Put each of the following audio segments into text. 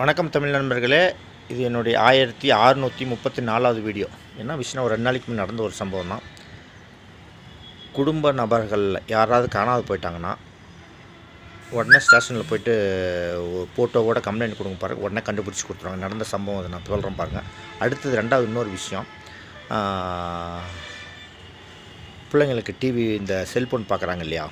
வணக்கம் தமிழ் நண்பர்களே. இது என்னுடைய ஆயிரத்தி அறுநூற்றி முப்பத்தி நாலாவது வீடியோ. ஏன்னா விஷயம் ஒரு ரெண்டு நாளைக்கு நடந்த ஒரு சம்பவம் தான். குடும்ப நபர்களில் யாராவது காணாது போயிட்டாங்கன்னா உடனே ஸ்டேஷனில் போயிட்டு ஃபோட்டோவோட கம்ப்ளைண்ட் கொடுங்க பாருங்க. உடனே கண்டுபிடிச்சி கொடுத்துருவாங்க. நடந்த சம்பவம் அதை நான் சொல்கிறேன் பாருங்கள் அடுத்தது ரெண்டாவது இன்னொரு விஷயம். பிள்ளைங்களுக்கு டிவி இந்த செல்ஃபோன் பார்க்குறாங்க இல்லையா?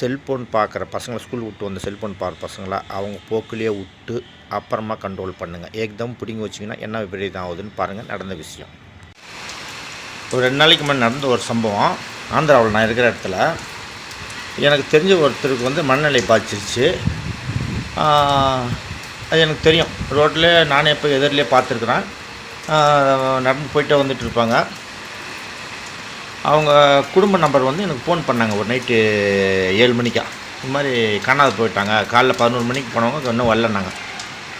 செல்ஃபோன் பார்க்குற பசங்களை ஸ்கூல் விட்டு வந்த செல்ஃபோன் பார்க்குற பசங்களை அவங்க போக்குலேயே விட்டு அப்புறமா கண்ட்ரோல் பண்ணுங்கள் ஏக்தம் பிடிங்கி வச்சிங்கன்னா என்ன விபரீதம் ஆகுதுன்னு பாருங்கள் நடந்த விஷயம். ஒரு ரெண்டு நாளைக்கு முன்னாடி நடந்த ஒரு சம்பவம். ஆந்திராவில் நான் இருக்கிற இடத்துல. எனக்கு தெரிஞ்ச ஒருத்தருக்கு வந்து மனநிலை பாதிச்சிருச்சு. அது எனக்கு தெரியும். ரோட்டில் நானே இப்போ எதிரிலே பார்த்துருக்குறேன். நடந்து போயிட்டே வந்துட்டு இருப்பாங்க. அவங்க குடும்ப நம்பர் வந்து எனக்கு ஃபோன் பண்ணாங்க ஒரு நைட்டு ஏழு மணிக்கா. இந்த மாதிரி காணாது போயிட்டாங்க. காலைல பதினோரு மணிக்கு போனவங்க இன்னும் வரலன்னாங்க.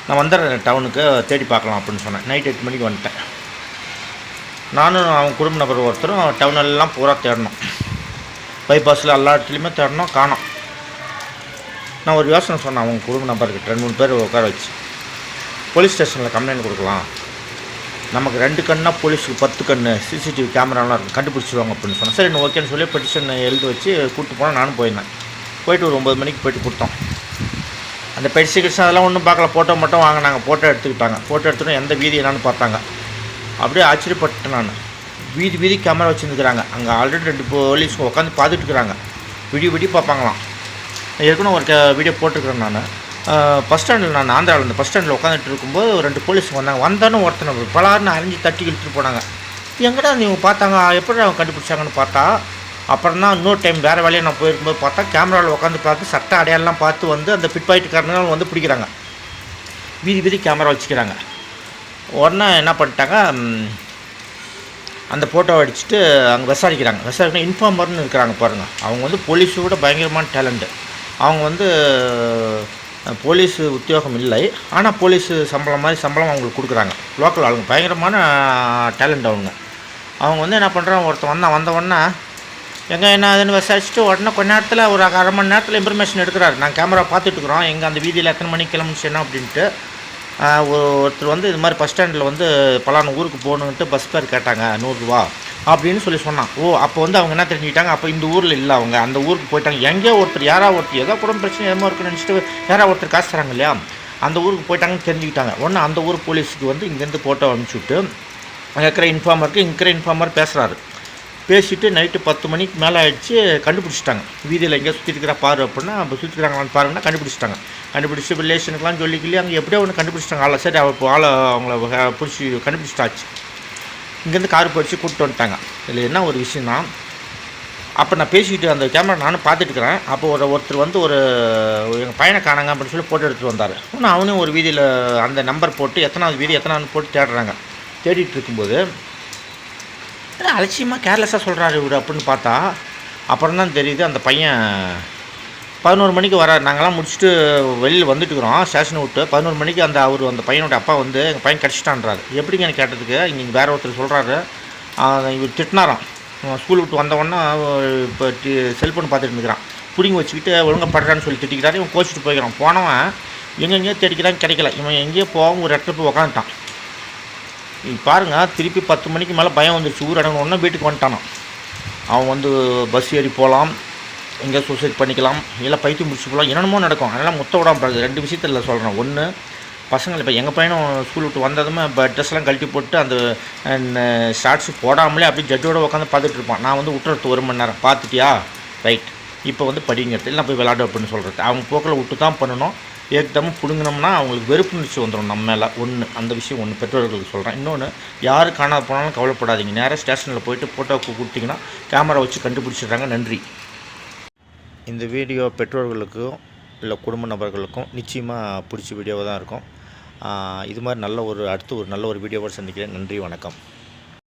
நான் வந்துடுறேன் டவுனுக்கு தேடி பார்க்கலாம் அப்படின்னு சொன்னேன். நைட் எட்டு மணிக்கு வந்துட்டேன். நானும் அவங்க குடும்ப நபர் ஒருத்தரும் டவுனெல்லாம் பூரா தேடணும். பைபாஸில் எல்லா இடத்துலையுமே தேடணும் காணோம். நான் ஒரு யோசனை சொன்னேன் அவங்க குடும்ப நபர்கிட்ட. ரெண்டு மூணு பேர் உட்கார வச்சு. போலீஸ் ஸ்டேஷனில் கம்ப்ளைண்ட் கொடுக்கலாம். நமக்கு ரெண்டு கண்ணா போலீஸுக்கு பத்து கண்ணு சிசிடிவி கேமராலாம் இருக்கும் கண்டுபிடிச்சிருவாங்க அப்படின்னு சொன்னேன் சரி நான் ஓகேன்னு சொல்லி பெட்டிஷன் எழுதி வச்சு கூப்பிட்டு போனால் நானும் போயிருந்தேன். போயிட்டு ஒரு ஒம்பது மணிக்கு போயிட்டு கொடுத்தோம். அந்த பெட்டிஷன் அதெல்லாம் ஒன்றும் பார்க்கல. ஃபோட்டோ மட்டும் வாங்கினாங்க. ஃபோட்டோ எடுத்துக்கிட்டாங்க. ஃபோட்டோ எடுத்துகிட்டு எந்த வீதி என்னான்னு பார்த்தாங்க. அப்படியே ஆச்சரியப்பட்டேன் நான். வீதி வீதி கேமரா வச்சுருந்துக்கிறாங்க. அங்கே ஆல்ரெடி ரெண்டு போலீஸ் உட்காந்து பார்த்துட்டு இருக்கிறாங்க. விடிய விடிய பார்ப்பாங்களாம். நான் ஏற்கனவே ஒரு க- வீடியோ போட்டிருக்கிறேன் நான். பஸ் ஸ்டாண்டில் நான் ஆந்திராவில் இந்த பஸ் ஸ்டாண்டில் உட்காந்துட்டு இருக்கும்போது ரெண்டு போலீஸ் வந்தாங்க. வந்தாலும் ஒருத்தனை பலாருன்னு அரைஞ்சி தட்டி இழுத்துட்டு போனாங்க. எங்கடா நீங்க பார்த்தாங்க? எப்படி அவங்க கண்டுபிடிச்சாங்கன்னு பார்த்தா அப்புறம் தான் இன்னொரு டைம் வேறு வேலையை நான் போயிருக்கும்போது பார்த்தா கேமராவில் உட்காந்து பார்த்து சட்ட அடையாளம்லாம் பார்த்து வந்து அந்த பிட் பாயிட்டுக்காரங்க வந்து பிடிக்கிறாங்க. வீதி வீதி கேமரா வச்சுக்கிறாங்க. உடனே என்ன பண்ணிட்டாங்க? அந்த ஃபோட்டோவை அடிச்சுட்டு அங்கே விசாரிக்கிறாங்க. விசாரிக்கணும் இன்ஃபார்மர்னு இருக்கிறாங்க பாருங்கள் அவங்க வந்து போலீஸோட பயங்கரமான டேலண்ட்டு அவங்க வந்து போலீஸ் உத்தியோகம் இல்லை. ஆனால் போலீஸ் சம்பளம் மாதிரி சம்பளம் அவங்களுக்கு கொடுக்குறாங்க. லோக்கல் ஆளுங்க. பயங்கரமான டேலண்ட் அவங்க. அவங்க வந்து என்ன பண்ணுறாங்க ஒருத்தர் வந்தான். வந்தவொடனே எங்கே என்ன அதுன்னு விசாரிச்சுட்டு உடனே கொஞ்ச நேரத்தில் ஒரு அரை மணி நேரத்தில் இன்ஃபர்மேஷன் எடுக்கிறாரு. நான் கேமரா பார்த்துட்டு இருக்கிறோம். அந்த வீதியில் எத்தனை மணிக்கு கிளம்பிச்சு என்ன? அப்படின்ட்டு ஒரு- ஒருத்தர் வந்து இது மாதிரி பஸ் ஸ்டாண்டில் வந்து பலான ஊருக்கு போகணுன்ட்டு பஸ் பேர் கேட்டாங்க. நூறுரூவா அப்படின்னு சொல்லி சொன்னான். ஓ அப்போ வந்து அவங்க என்ன தெரிஞ்சுக்கிட்டாங்க? அப்போ இந்த ஊரில் இல்லை அவங்க. அந்த ஊருக்கு போயிட்டாங்க. எங்கேயோ ஒருத்தர் யாராவது ஒருத்தர் ஏதோ குடும்ப பிரச்சனை ஏதோ இருக்குன்னு நினச்சிட்டு யாராவது ஒருத்தர் காசு தராங்க இல்லையா? அந்த ஊருக்கு போயிட்டாங்கன்னு தெரிஞ்சுக்கிட்டாங்க. ஒன்று அந்த ஊர் போலீஸுக்கு வந்து இங்கேருந்து ஃபோட்டோ அனுப்பிச்சுட்டு அங்கே இருக்கிற இன்ஃபார்மருக்கு இங்கே இருக்கிற இன்ஃபார்மர் பேசுகிறாரு பேசிவிட்டு நைட்டு பத்து மணிக்கு மேலே ஆயிடுச்சு கண்டுபிடிச்சிட்டாங்க. வீதியில் எங்கேயோ சுற்றிருக்கிறா பாரு அப்படின்னா அப்போ சுற்றிக்கிறாங்களான்னு பாருங்கன்னா கண்டுபிடிச்சிட்டாங்க. கண்டுபிடிச்சி ரிலேஷனுக்குலாம் சொல்லிக்கலையே அங்கே எப்படியோ ஒன்று கண்டுபிடிச்சிட்டாங்க. ஆளை சரி அவள் ஆளை அவங்கள பிடிச்சி கண்டுபிடிச்சிட்டாச்சு. இங்கேருந்து கார் போயிடுச்சு கூப்பிட்டு வந்துட்டாங்க. இதில் என்ன ஒரு விஷயம்னா அப்போ நான் பேசிக்கிட்டு அந்த கேமரா நானும் பார்த்துட்டுக்கிறேன் அப்போ ஒரு ஒருத்தர் வந்து ஒரு எங்கள் பையனை காணாங்க அப்படின்னு சொல்லி போட்டோ எடுத்துகிட்டு வந்தார். இன்னும் அவனும் ஒரு வீதியில் அந்த நம்பர் போட்டு எத்தனாவது வீதி எத்தனாவது போட்டு தேடுறாங்க. தேடிட்டு இருக்கும்போது அலட்சியமாக கேர்லெஸ்ஸாக சொல்கிறாரு இவர்? அப்படின்னு பார்த்தா அப்புறம் தான் தெரியுது அந்த பையன் பதினோரு மணிக்கு வரார். நாங்கள்லாம் முடிச்சுட்டு வெளியில் வந்துட்டுக்கிறோம் ஸ்டேஷனை விட்டு. பதினோரு மணிக்கு அந்த அவர் அந்த பையனோட அப்பா வந்து எங்கள் பையன் கிடச்சிட்டான்றாரு. எப்படிங்க எனக்கு கேட்டதுக்கு? இங்கே வேறு ஒருத்தர் சொல்கிறாரு இவர் திட்டினாராம். ஸ்கூல் விட்டு வந்தவொடனே உடனே இப்போ செல்ஃபோன் பார்த்துட்டு இருக்கிறான் பிடிங்கி வச்சுக்கிட்டு ஒழுங்காக படுறான்னு சொல்லி திட்டிக்கிறாரு. இவன் கோச்சிட்டு போய்க்கிறான். போனவன் எங்கெங்கேயோ தேடிக்கிறான் கிடைக்கல. இவன் எங்கேயோ போகாம ஒரு இடத்துல போய் உக்காந்துட்டான். பாருங்கள் திருப்பி பத்து மணிக்கு மேலே பயம் வந்துருச்சு. ஊர் அடங்கின உடனே வீட்டுக்கு வந்துட்டானான் அவன் வந்து பஸ் ஏறி போகலாம். எங்கே சூசைட் பண்ணிக்கலாம் இல்லை பைத்தியம் முடிச்சு போகலாம் என்னென்னமோ நடக்கும். அதனால் மொத்த விடாமல் ரெண்டு விஷயத்தில் சொல்கிறேன் ஒன்று பசங்கள் இப்போ எங்கள் பையனும் ஸ்கூல் விட்டு வந்ததுமே இப்போ ட்ரெஸ்லாம் கழட்டி போட்டு அந்த ஷார்ட்ஸ் போடாமலே அப்படியே ஜட்ஜோடு உட்காந்து பார்த்துட்டு இருப்பான். நான் வந்து விட்டுறது ஒரு மணி நேரம். பார்த்துட்டியா? ரைட் இப்போ வந்து படிங்கிறது இல்லை போய் விளாடு அப்படின்னு சொல்கிறது அவங்க போக்கில் விட்டு தான் பண்ணணும். ஏற்கனவே பிடுங்கினோம்னா அவங்களுக்கு வெறுப்புணர்ச்சி வந்துடும் நம்ம மேலே. ஒன்று அந்த விஷயம் ஒன்று பெற்றோர்களுக்கு சொல்கிறேன் இன்னொன்று யார் காணாத போனாலும் கவலைப்படாதீங்க. நேராக ஸ்டேஷனில் போயிட்டு ஃபோட்டோ கொடுத்தீங்கன்னா கேமரா வச்சு கண்டுபிடிச்சிடுறாங்க. நன்றி. இந்த வீடியோ பெற்றோர்களுக்கும் இல்லை குடும்ப நபர்களுக்கும் நிச்சயமாக பிடிச்ச வீடியோவாக தான் இருக்கும். இது மாதிரி நல்ல ஒரு அடுத்து ஒரு நல்ல ஒரு வீடியோவோடு சந்திக்கிறேன். நன்றி வணக்கம்.